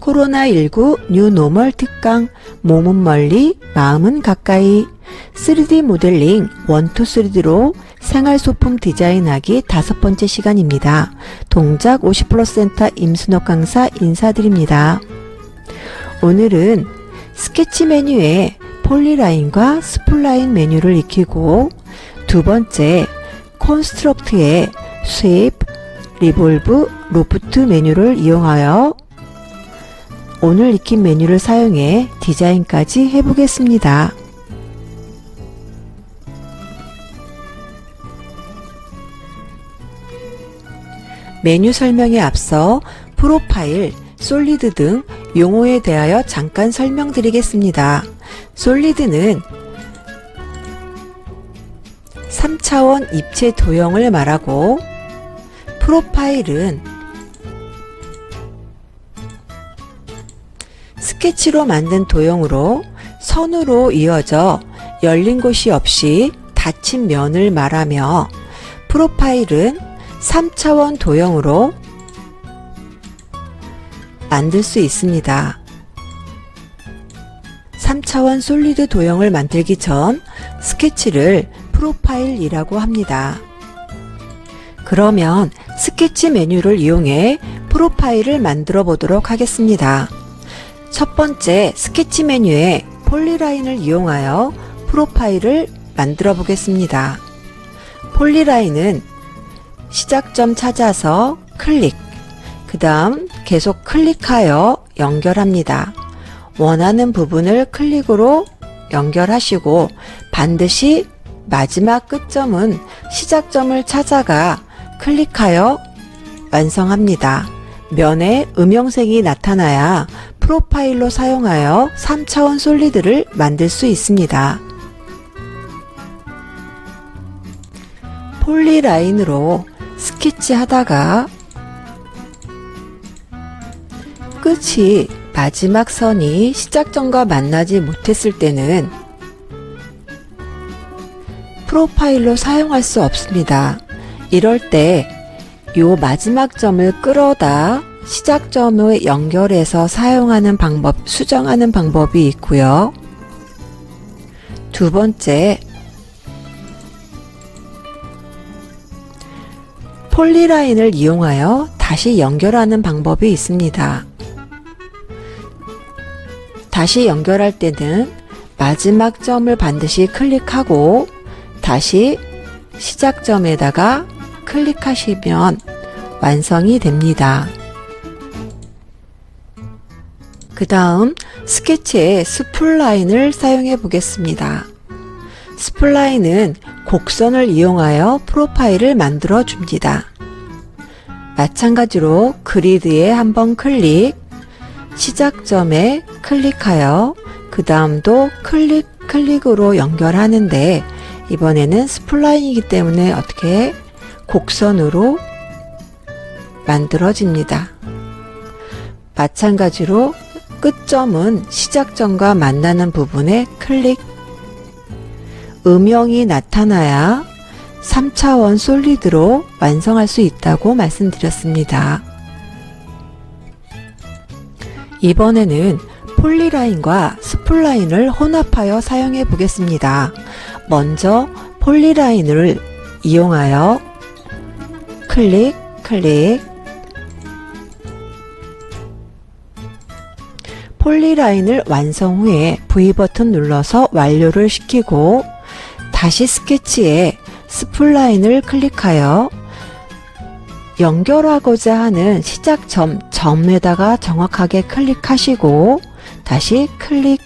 코로나19 뉴노멀 특강 몸은 멀리 마음은 가까이 3D 모델링 1, 2, 3D로 생활 소품 디자인하기 다섯 번째 시간입니다. 동작 50%센터 임순옥 강사 인사드립니다. 오늘은 스케치 메뉴에 폴리라인과 스플라인 메뉴를 익히고 두 번째 콘스트럭트의 스왑, 리볼브, 로프트 메뉴를 이용하여 오늘 익힌 메뉴를 사용해 디자인까지 해보겠습니다. 메뉴 설명에 앞서 프로파일, 솔리드 등 용어에 대하여 잠깐 설명드리겠습니다. 솔리드는 3차원 입체 도형을 말하고 프로파일은 스케치로 만든 도형으로 선으로 이어져 열린 곳이 없이 닫힌 면을 말하며 프로파일은 3차원 도형으로 만들 수 있습니다. 3차원 솔리드 도형을 만들기 전 스케치를 프로파일이라고 합니다. 그러면 스케치 메뉴를 이용해 프로파일을 만들어 보도록 하겠습니다. 첫 번째 스케치 메뉴에 폴리라인을 이용하여 프로파일을 만들어 보겠습니다. 폴리라인은 시작점 찾아서 클릭, 그 다음 계속 클릭하여 연결합니다. 원하는 부분을 클릭으로 연결하시고 반드시 마지막 끝점은 시작점을 찾아가 클릭하여 완성합니다. 면에 음영색이 나타나야 프로파일로 사용하여 3차원 솔리드를 만들 수 있습니다. 폴리라인으로 스케치 하다가 끝이 마지막 선이 시작점과 만나지 못했을 때는 프로파일로 사용할 수 없습니다. 이럴 때 요 마지막 점을 끌어다 시작점을 연결해서 사용하는 방법, 수정하는 방법이 있고요. 두 번째, 폴리라인을 이용하여 다시 연결하는 방법이 있습니다. 다시 연결할 때는 마지막 점을 반드시 클릭하고 다시 시작점에다가 클릭하시면 완성이 됩니다. 그 다음 스케치에 스플라인을 사용해 보겠습니다. 스플라인은 곡선을 이용하여 프로파일을 만들어 줍니다. 마찬가지로 그리드에 한번 클릭, 시작점에 클릭하여 그 다음도 클릭, 클릭으로 연결하는데 이번에는 스플라인이기 때문에 어떻게 곡선으로 만들어집니다. 마찬가지로 끝점은 시작점과 만나는 부분에 클릭 음영이 나타나야 3차원 솔리드로 완성할 수 있다고 말씀드렸습니다. 이번에는 폴리라인과 스플라인을 혼합하여 사용해 보겠습니다. 먼저 폴리라인을 이용하여 클릭, 클릭, 폴리라인을 완성 후에 V 버튼 눌러서 완료를 시키고 다시 스케치에 스플라인을 클릭하여 연결하고자 하는 시작점, 점에다가 정확하게 클릭하시고 다시 클릭,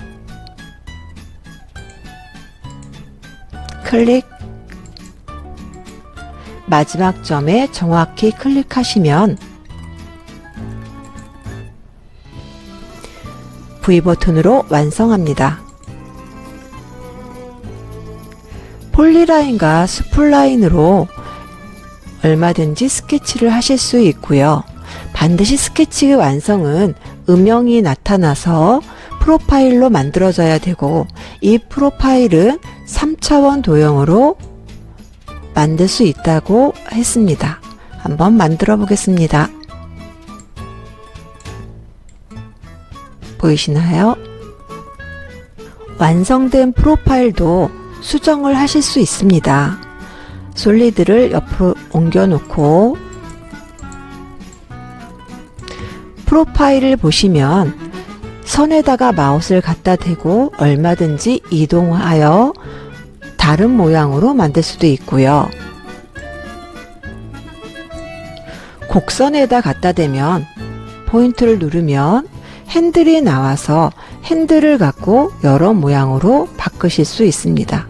클릭, 마지막 점에 정확히 클릭하시면 V 버튼으로 완성합니다. 폴리라인과 스플라인으로 얼마든지 스케치를 하실 수 있고요. 반드시 스케치 완성은 음영이 나타나서 프로파일로 만들어져야 되고 이 프로파일은 3차원 도형으로 만들 수 있다고 했습니다. 한번 만들어 보겠습니다. 보이시나요? 완성된 프로파일도 수정을 하실 수 있습니다. 솔리드를 옆으로 옮겨 놓고 프로파일을 보시면 선에다가 마우스를 갖다 대고 얼마든지 이동하여 다른 모양으로 만들 수도 있고요. 곡선에다 갖다 대면 포인트를 누르면 핸들이 나와서 핸들을 갖고 여러 모양으로 바꾸실 수 있습니다.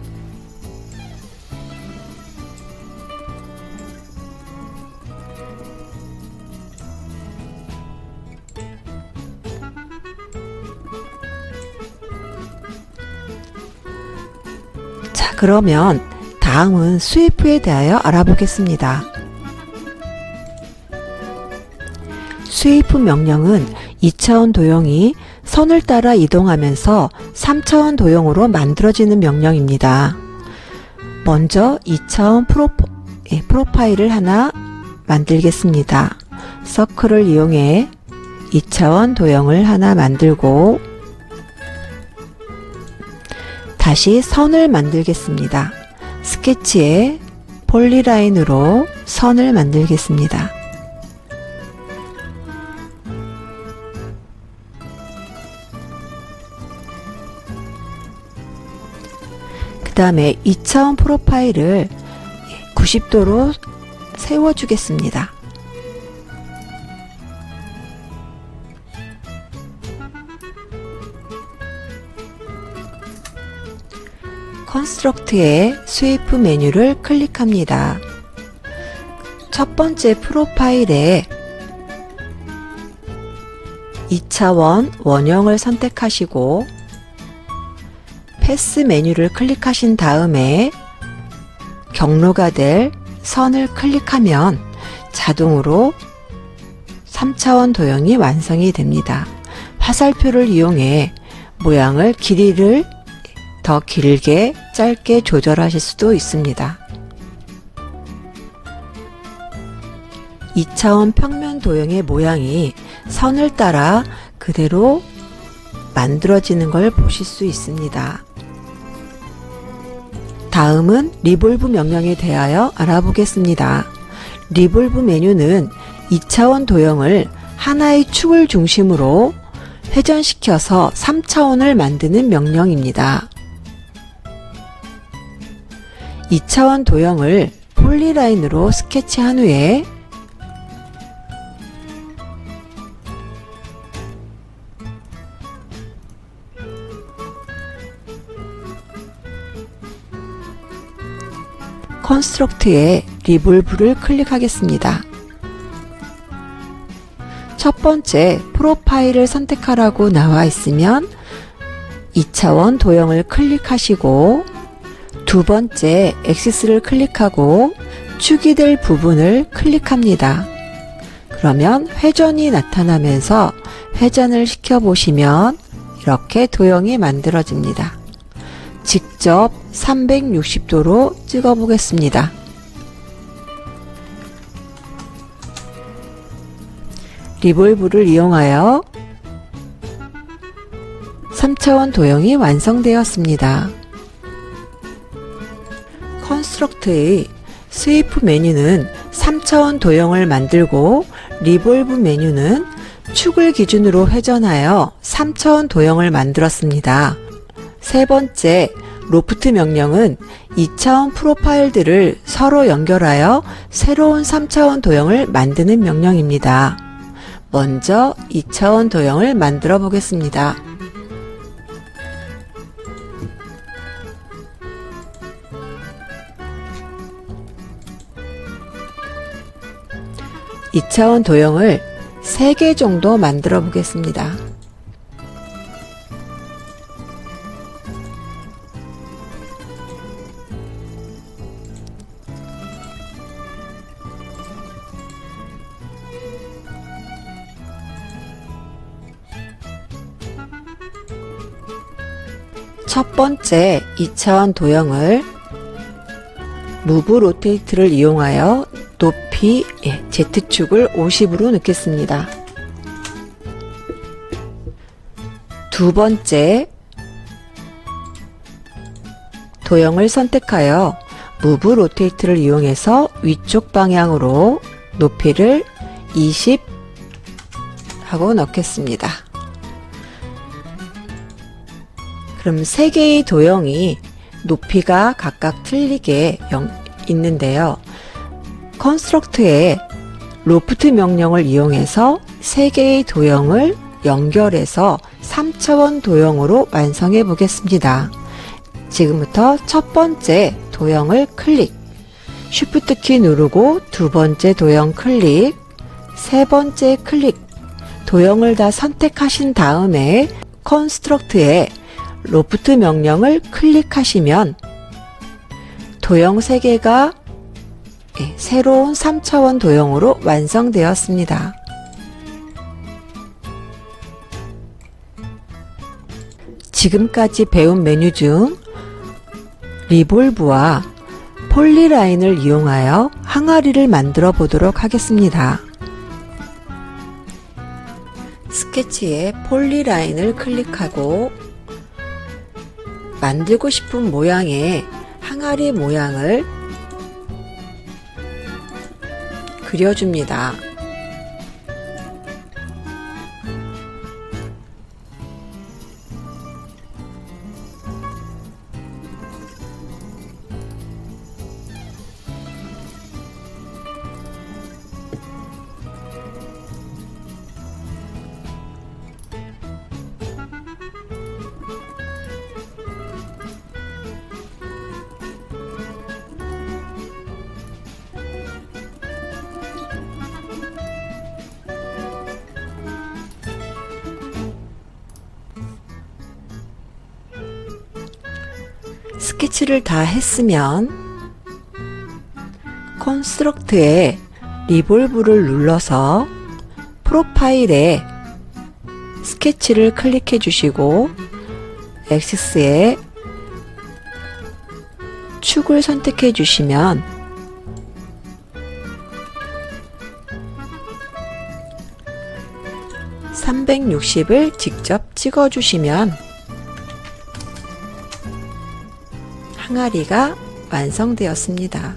자, 그러면 다음은 스위프에 대하여 알아보겠습니다. 스위프 명령은 2차원 도형이 선을 따라 이동하면서 3차원 도형으로 만들어지는 명령입니다. 먼저 2차원 프로포, 예, 프로파일을 하나 만들겠습니다. 서클을 이용해 2차원 도형을 하나 만들고 다시 선을 만들겠습니다. 스케치에 폴리라인으로 선을 만들겠습니다. 다음에 2차원 프로파일을 90도로 세워주겠습니다. 컨스트럭트의 스위프 메뉴를 클릭합니다. 첫 번째 프로파일에 2차원 원형을 선택하시고 패스 메뉴를 클릭하신 다음에 경로가 될 선을 클릭하면 자동으로 3차원 도형이 완성이 됩니다. 화살표를 이용해 모양을 길이를 더 길게 짧게 조절하실 수도 있습니다. 2차원 평면 도형의 모양이 선을 따라 그대로 만들어지는 걸 보실 수 있습니다. 다음은 리볼브 명령에 대하여 알아보겠습니다. 리볼브 메뉴는 2차원 도형을 하나의 축을 중심으로 회전시켜서 3차원을 만드는 명령입니다. 2차원 도형을 폴리라인으로 스케치한 후에 컨스트럭트의 리볼브를 클릭하겠습니다. 첫 번째 프로파일을 선택하라고 나와 있으면 2차원 도형을 클릭하시고 두 번째 엑시스를 클릭하고 축이 될 부분을 클릭합니다. 그러면 회전이 나타나면서 회전을 시켜 보시면 이렇게 도형이 만들어집니다. 직접 360도로 찍어 보겠습니다. 리볼브를 이용하여 3차원 도형이 완성되었습니다. 컨스트럭트의 스위프 메뉴는 3차원 도형을 만들고 리볼브 메뉴는 축을 기준으로 회전하여 3차원 도형을 만들었습니다. 세 번째, 로프트 명령은 2차원 프로파일들을 서로 연결하여 새로운 3차원 도형을 만드는 명령입니다. 먼저 2차원 도형을 만들어 보겠습니다. 이차원 도형을 3개 정도 만들어 보겠습니다. 첫 번째 2차원 도형을 무브 로테이트를 이용하여 높이 예, Z축을 50으로 넣겠습니다. 두 번째 도형을 선택하여 무브 로테이트를 이용해서 위쪽 방향으로 높이를 20 하고 넣겠습니다. 그럼 세 개의 도형이 높이가 각각 틀리게 영- 있는데요. 컨스트럭트의 로프트 명령을 이용해서 세 개의 도형을 연결해서 3차원 도형으로 완성해 보겠습니다. 지금부터 첫 번째 도형을 클릭, 쉬프트 키 누르고 두 번째 도형 클릭, 세 번째 클릭, 도형을 다 선택하신 다음에 컨스트럭트의 로프트 명령을 클릭하시면 도형 3개가 예, 새로운 3차원 도형으로 완성되었습니다. 지금까지 배운 메뉴 중 리볼브와 폴리라인을 이용하여 항아리를 만들어 보도록 하겠습니다. 스케치에 폴리라인을 클릭하고 만들고 싶은 모양의 항아리 모양을 그려줍니다. 스케치를 다 했으면 컨스트럭트에 리볼브를 눌러서 프로파일에 스케치를 클릭해 주시고 엑시스에 축을 선택해 주시면 (360을) 직접 찍어 주시면 항아리가 완성되었습니다.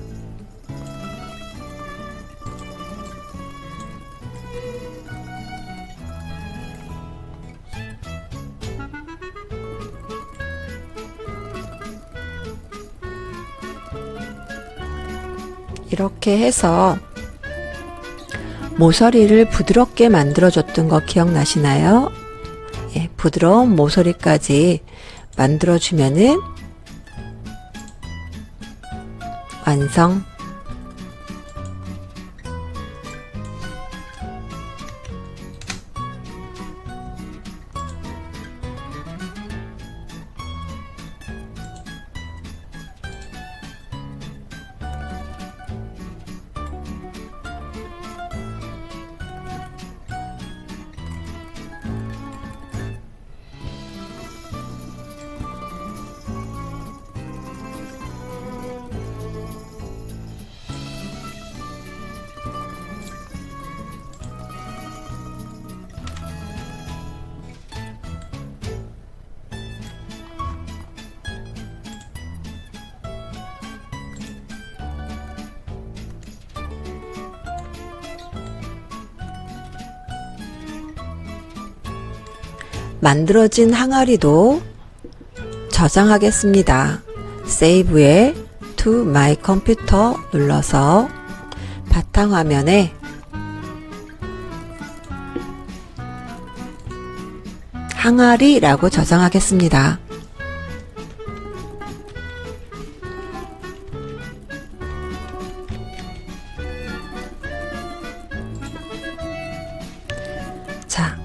이렇게 해서 모서리를 부드럽게 만들어줬던 거 기억나시나요? 예, 부드러운 모서리까지 만들어주면은 완성. 만들어진 항아리도 저장하겠습니다. 세이브에 to my computer 눌러서 바탕화면에 항아리라고 저장하겠습니다. 자,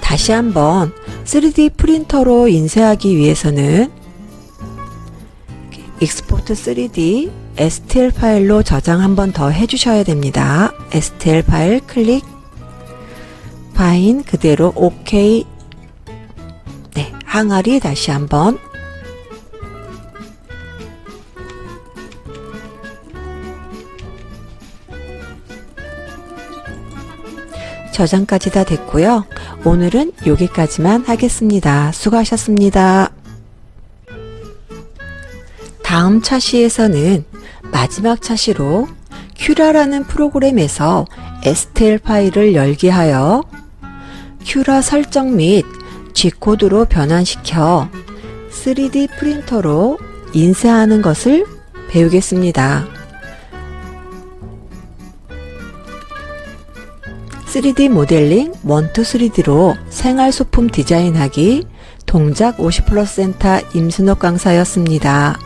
다시 한번 3D 프린터로 인쇄하기 위해서는 익스포트 3D STL 파일로 저장 한 번 더 해주셔야 됩니다. STL 파일 클릭 파인 그대로 OK 네, 항아리 다시 한번 저장까지 다 됐고요. 오늘은 여기까지만 하겠습니다. 수고하셨습니다. 다음 차시에서는 마지막 차시로 큐라라는 프로그램에서 STL 파일을 열게 하여 큐라 설정 및 G코드로 변환시켜 3D 프린터로 인쇄하는 것을 배우겠습니다. 3D 모델링 1, 2, 3D로 생활 소품 디자인하기 동작 50% 임순옥 강사였습니다.